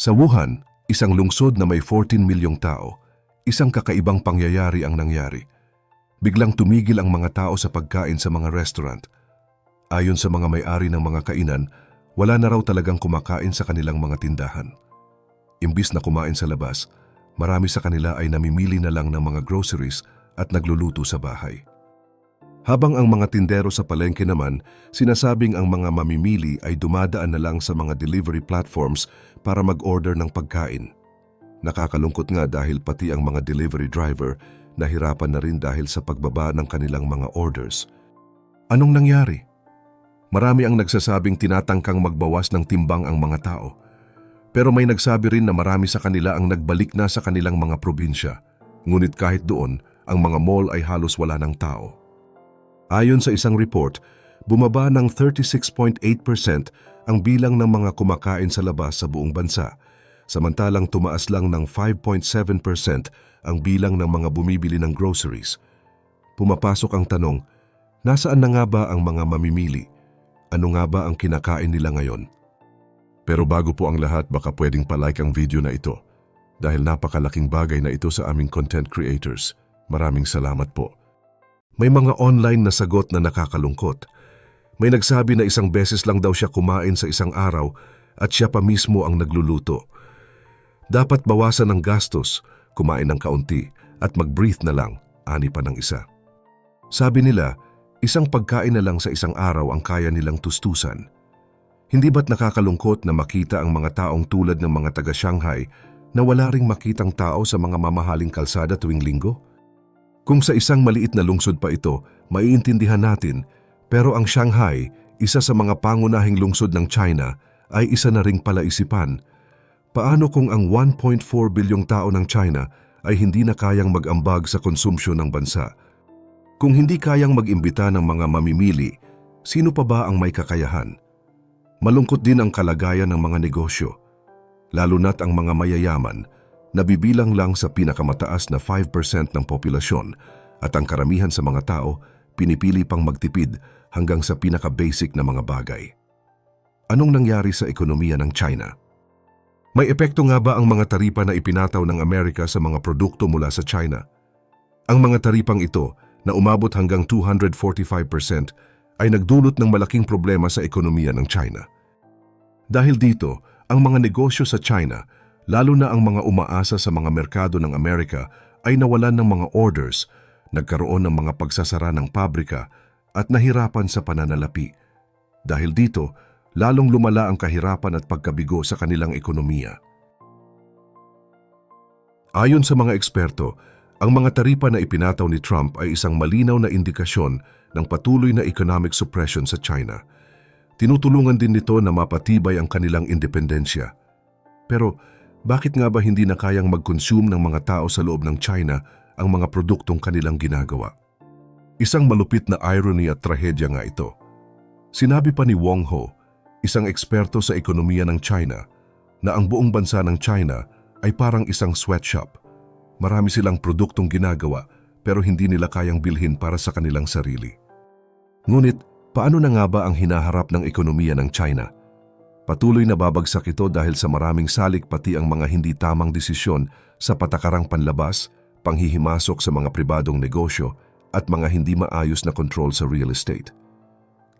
Sa Wuhan, isang lungsod na may 14 milyong tao, isang kakaibang pangyayari ang nangyari. Biglang tumigil ang mga tao sa pagkain sa mga restaurant. Ayon sa mga may-ari ng mga kainan, wala na raw talagang kumakain sa kanilang mga tindahan. Imbis na kumain sa labas, marami sa kanila ay namimili na lang ng mga groceries at nagluluto sa bahay. Habang ang mga tindero sa palengke naman, sinasabing ang mga mamimili ay dumadaan na lang sa mga delivery platforms para mag-order ng pagkain. Nakakalungkot nga dahil pati ang mga delivery driver nahirapan na rin dahil sa pagbaba ng kanilang mga orders. Anong nangyari? Marami ang nagsasabing tinatangkang magbawas ng timbang ang mga tao. Pero may nagsabi rin na marami sa kanila ang nagbalik na sa kanilang mga probinsya. Ngunit kahit doon, ang mga mall ay halos wala ng tao. Ayon sa isang report, bumaba ng 36.8% ang bilang ng mga kumakain sa labas sa buong bansa, samantalang tumaas lang ng 5.7% ang bilang ng mga bumibili ng groceries. Pumapasok ang tanong, nasaan na nga ba ang mga mamimili? Ano nga ba ang kinakain nila ngayon? Pero bago po ang lahat, baka pwedeng palike ang video na ito dahil napakalaking bagay na ito sa aming content creators. Maraming salamat po. May mga online na sagot na nakakalungkot. May nagsabi na isang beses lang daw siya kumain sa isang araw at siya pa mismo ang nagluluto. Dapat bawasan ng gastos, kumain ng kaunti at mag-breathe na lang, ani pa ng isa. Sabi nila, isang pagkain na lang sa isang araw ang kaya nilang tustusan. Hindi ba't nakakalungkot na makita ang mga taong tulad ng mga taga Shanghai na wala ring makitang tao sa mga mamahaling kalsada tuwing linggo? Kung sa isang maliit na lungsod pa ito, maiintindihan natin, pero ang Shanghai, isa sa mga pangunahing lungsod ng China, ay isa na ring palaisipan. Paano kung ang 1.4 bilyong tao ng China ay hindi na kayang mag-ambag sa konsumpsyon ng bansa? Kung hindi kayang mag-imbita ng mga mamimili, sino pa ba ang may kakayahan? Malungkot din ang kalagayan ng mga negosyo, lalo na't ang mga mayayaman nabibilang lang sa pinakamataas na 5% ng populasyon at ang karamihan sa mga tao pinipili pang magtipid hanggang sa pinaka-basic na mga bagay. Anong nangyari sa ekonomiya ng China? May epekto nga ba ang mga taripa na ipinataw ng Amerika sa mga produkto mula sa China? Ang mga taripang ito na umabot hanggang 245% ay nagdulot ng malaking problema sa ekonomiya ng China. Dahil dito, ang mga negosyo sa China lalo na ang mga umaasa sa mga merkado ng Amerika ay nawalan ng mga orders, nagkaroon ng mga pagsasara ng pabrika at nahirapan sa pananalapi. Dahil dito, lalong lumala ang kahirapan at pagkabigo sa kanilang ekonomiya. Ayon sa mga eksperto, ang mga taripa na ipinataw ni Trump ay isang malinaw na indikasyon ng patuloy na economic suppression sa China. Tinutulungan din nito na mapatibay ang kanilang independensya. Pero bakit nga ba hindi na kayang mag-consume ng mga tao sa loob ng China ang mga produktong kanilang ginagawa? Isang malupit na irony at trahedya nga ito. Sinabi pa ni Wong Ho, isang eksperto sa ekonomiya ng China, na ang buong bansa ng China ay parang isang sweatshop. Marami silang produktong ginagawa pero hindi nila kayang bilhin para sa kanilang sarili. Ngunit, paano na nga ba ang hinaharap ng ekonomiya ng China? Patuloy na babagsak ito dahil sa maraming salik pati ang mga hindi tamang desisyon sa patakarang panlabas, panghihimasok sa mga pribadong negosyo at mga hindi maayos na control sa real estate.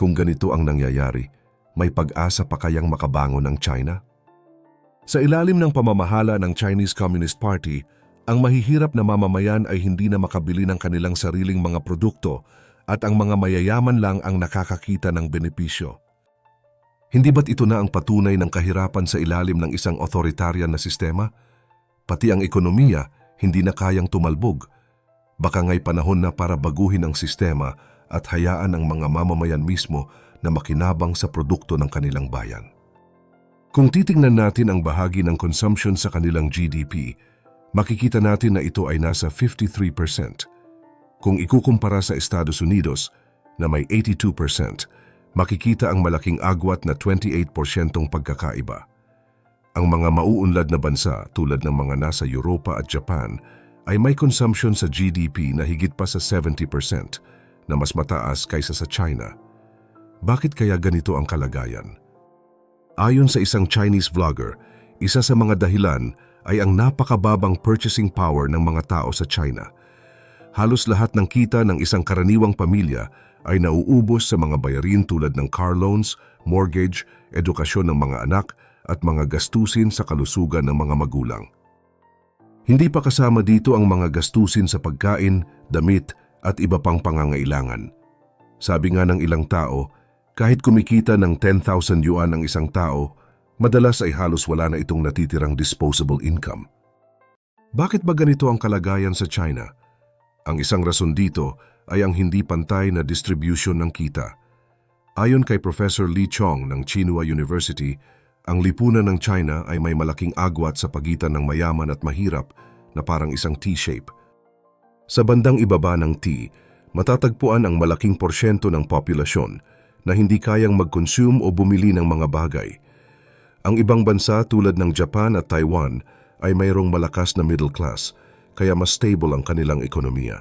Kung ganito ang nangyayari, may pag-asa pa kayang makabangon ng China? Sa ilalim ng pamamahala ng Chinese Communist Party, ang mahihirap na mamamayan ay hindi na makabili ng kanilang sariling mga produkto at ang mga mayayaman lang ang nakakakita ng benepisyo. Hindi ba't ito na ang patunay ng kahirapan sa ilalim ng isang authoritarian na sistema? Pati ang ekonomiya hindi na kayang tumalbog. Baka nga'y panahon na para baguhin ang sistema at hayaan ang mga mamamayan mismo na makinabang sa produkto ng kanilang bayan. Kung titingnan natin ang bahagi ng consumption sa kanilang GDP, makikita natin na ito ay nasa 53%. Kung ikukumpara sa Estados Unidos na may 82%, makikita ang malaking agwat na 28% pagkakaiba. Ang mga mauunlad na bansa tulad ng mga nasa Europa at Japan ay may consumption sa GDP na higit pa sa 70% na mas mataas kaysa sa China. Bakit kaya ganito ang kalagayan? Ayon sa isang Chinese vlogger, Isa sa mga dahilan ay ang napakababang purchasing power ng mga tao sa China. Halos lahat ng kita ng isang karaniwang pamilya ay nauubos sa mga bayarin tulad ng car loans, mortgage, edukasyon ng mga anak at mga gastusin sa kalusugan ng mga magulang. Hindi pa kasama dito ang mga gastusin sa pagkain, damit at iba pang pangangailangan. Sabi nga ng ilang tao, kahit kumikita ng 10,000 yuan ang isang tao, madalas ay halos wala na itong natitirang disposable income. Bakit ba ganito ang kalagayan sa China? Ang isang rason dito ay ang hindi pantay na distribution ng kita. Ayon kay Professor Li Chong ng Tsinghua University, ang lipunan ng China ay may malaking agwat sa pagitan ng mayaman at mahirap na parang isang T-shape. Sa bandang ibaba ng T, matatagpuan ang malaking porsyento ng populasyon na hindi kayang mag-consume o bumili ng mga bagay. Ang ibang bansa tulad ng Japan at Taiwan ay mayroong malakas na middle class, kaya mas stable ang kanilang ekonomiya.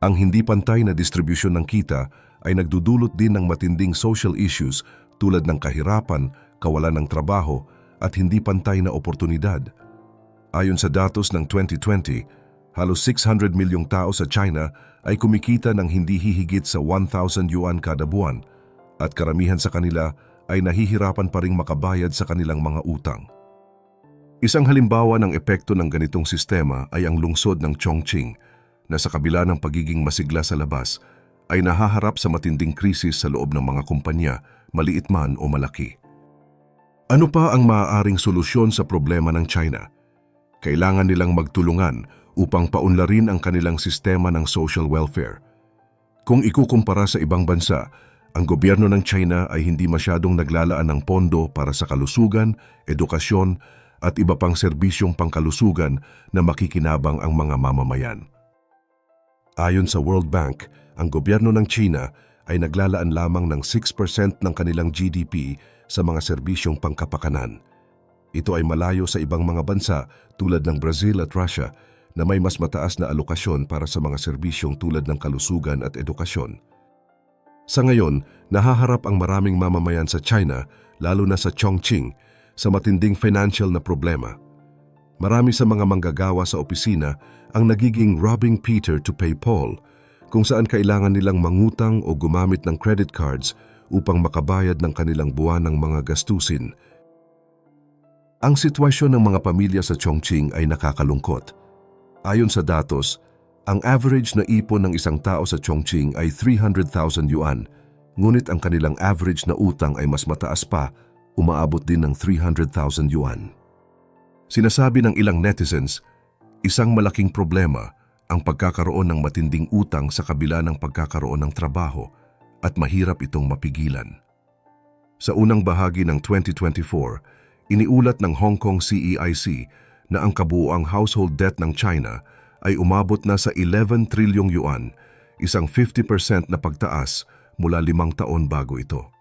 Ang hindi pantay na distribution ng kita ay nagdudulot din ng matinding social issues tulad ng kahirapan, kawalan ng trabaho at hindi pantay na oportunidad. Ayon sa datos ng 2020, halos 600 milyong tao sa China ay kumikita ng hindi hihigit sa 1,000 yuan kada buwan at karamihan sa kanila ay nahihirapan pa ring makabayad sa kanilang mga utang. Isang halimbawa ng epekto ng ganitong sistema ay ang lungsod ng Chongqing na sa kabila ng pagiging masigla sa labas ay nahaharap sa matinding krisis sa loob ng mga kumpanya, maliit man o malaki. Ano pa ang maaaring solusyon sa problema ng China? Kailangan nilang magtulungan upang paunlarin ang kanilang sistema ng social welfare. Kung ikukumpara sa ibang bansa, ang gobyerno ng China ay hindi masyadong naglalaan ng pondo para sa kalusugan, edukasyon at iba pang serbisyong pangkalusugan na makikinabang ang mga mamamayan. Ayon sa World Bank, ang gobyerno ng China ay naglalaan lamang ng 6% ng kanilang GDP sa mga serbisyong pangkapakanan. Ito ay malayo sa ibang mga bansa tulad ng Brazil at Russia na may mas mataas na alokasyon para sa mga serbisyong tulad ng kalusugan at edukasyon. Sa ngayon, nahaharap ang maraming mamamayan sa China, lalo na sa Chongqing, sa matinding financial na problema. Marami sa mga manggagawa sa opisina ang nagiging robbing Peter to pay Paul, kung saan kailangan nilang mangutang o gumamit ng credit cards upang makabayad ng kanilang buwan ng mga gastusin. Ang sitwasyon ng mga pamilya sa Chongqing ay nakakalungkot. Ayon sa datos, ang average na ipon ng isang tao sa Chongqing ay 300,000 yuan, ngunit ang kanilang average na utang ay mas mataas pa, umaabot din ng 300,000 yuan. Sinasabi ng ilang netizens, isang malaking problema ang pagkakaroon ng matinding utang sa kabila ng pagkakaroon ng trabaho at mahirap itong mapigilan. Sa unang bahagi ng 2024, iniulat ng Hong Kong CEIC na ang kabuuang household debt ng China ay umabot na sa 11 trilyong yuan, isang 50% na pagtaas mula limang taon bago ito.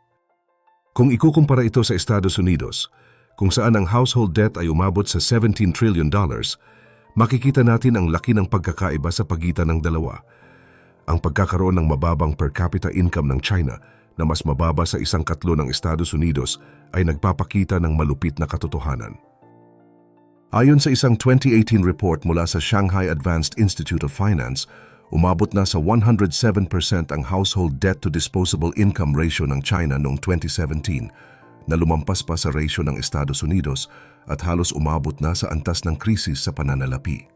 Kung ikukumpara ito sa Estados Unidos, kung saan ang household debt ay umabot sa 17 trillion dollars, makikita natin ang laki ng pagkakaiba sa pagitan ng dalawa. Ang pagkakaroon ng mababang per capita income ng China na mas mababa sa isang katlo ng Estados Unidos ay nagpapakita ng malupit na katotohanan. Ayon sa isang 2018 report mula sa Shanghai Advanced Institute of Finance, umabot na sa 107% ang household debt to disposable income ratio ng China noong 2017 na lumampas pa sa ratio ng Estados Unidos at halos umabot na sa antas ng krisis sa pananalapi.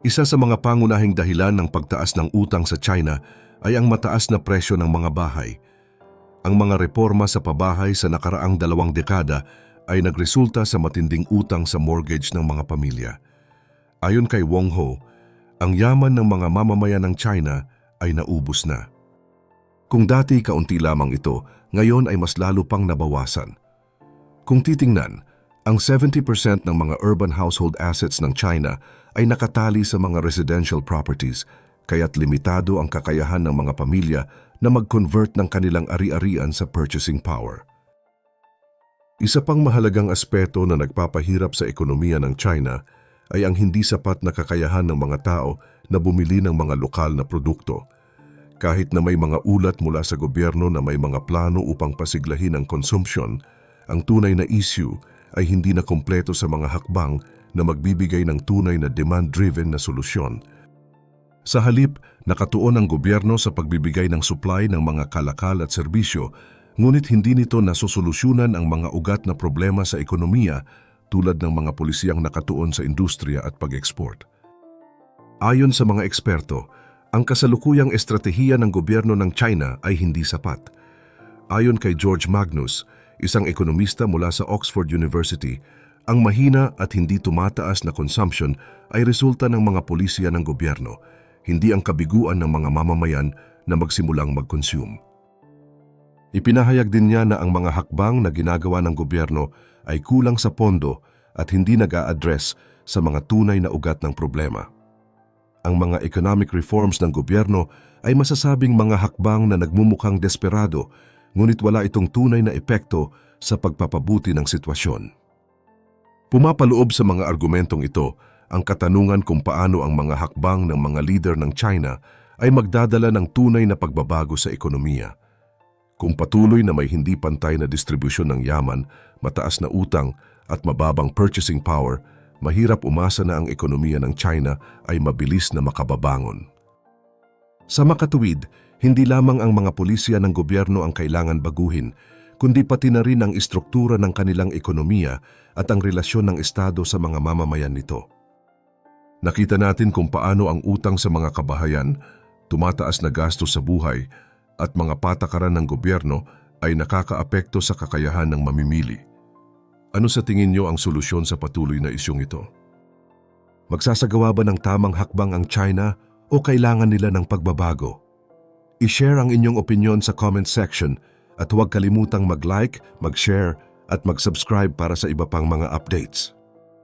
Isa sa mga pangunahing dahilan ng pagtaas ng utang sa China ay ang mataas na presyo ng mga bahay. Ang mga reforma sa pabahay sa nakaraang dalawang dekada ay nagresulta sa matinding utang sa mortgage ng mga pamilya. Ayon kay Wong Ho, ang yaman ng mga mamamayan ng China ay naubos na. Kung dati kaunti lamang ito, ngayon ay mas lalo pang nabawasan. Kung titingnan, ang 70% ng mga urban household assets ng China ay nakatali sa mga residential properties kaya't limitado ang kakayahan ng mga pamilya na mag-convert ng kanilang ari-arian sa purchasing power. Isa pang mahalagang aspeto na nagpapahirap sa ekonomiya ng China ay ang hindi sapat na kakayahan ng mga tao na bumili ng mga lokal na produkto. Kahit na may mga ulat mula sa gobyerno na may mga plano upang pasiglahin ang consumption, ang tunay na issue ay hindi na kompleto sa mga hakbang na magbibigay ng tunay na demand-driven na solusyon. Sa halip, nakatuon ang gobyerno sa pagbibigay ng supply ng mga kalakal at serbisyo, ngunit hindi nito nasosolusyonan ang mga ugat na problema sa ekonomiya tulad ng mga polisiyang nakatuon sa industriya at pag-export. Ayon sa mga eksperto, ang kasalukuyang estratehiya ng gobyerno ng China ay hindi sapat. Ayon kay George Magnus, isang ekonomista mula sa Oxford University, ang mahina at hindi tumataas na consumption ay resulta ng mga pulisya ng gobyerno, hindi ang kabiguan ng mga mamamayan na magsimulang mag-consume. Ipinahayag din niya na ang mga hakbang na ginagawa ng gobyerno ay kulang sa pondo at hindi nag address sa mga tunay na ugat ng problema. Ang mga economic reforms ng gobyerno ay masasabing mga hakbang na nagmumukhang desperado ngunit wala itong tunay na epekto sa pagpapabuti ng sitwasyon. Pumapaloob sa mga argumentong ito ang katanungan kung paano ang mga hakbang ng mga leader ng China ay magdadala ng tunay na pagbabago sa ekonomiya. Kung patuloy na may hindi pantay na distribusyon ng yaman, mataas na utang at mababang purchasing power, mahirap umasa na ang ekonomiya ng China ay mabilis na makababangon. Sa makatuwid, hindi lamang ang mga pulisya ng gobyerno ang kailangan baguhin, kundi pati na rin ang istruktura ng kanilang ekonomiya at ang relasyon ng Estado sa mga mamamayan nito. Nakita natin kung paano ang utang sa mga kabahayan, tumataas na gastos sa buhay, at mga patakaran ng gobyerno ay nakakaapekto sa kakayahan ng mamimili. Ano sa tingin niyo ang solusyon sa patuloy na isyong ito? Magsasagawa ba ng tamang hakbang ang China o kailangan nila ng pagbabago? I-share ang inyong opinion sa comment section at huwag kalimutang mag-like, mag-share at mag-subscribe para sa iba pang mga updates.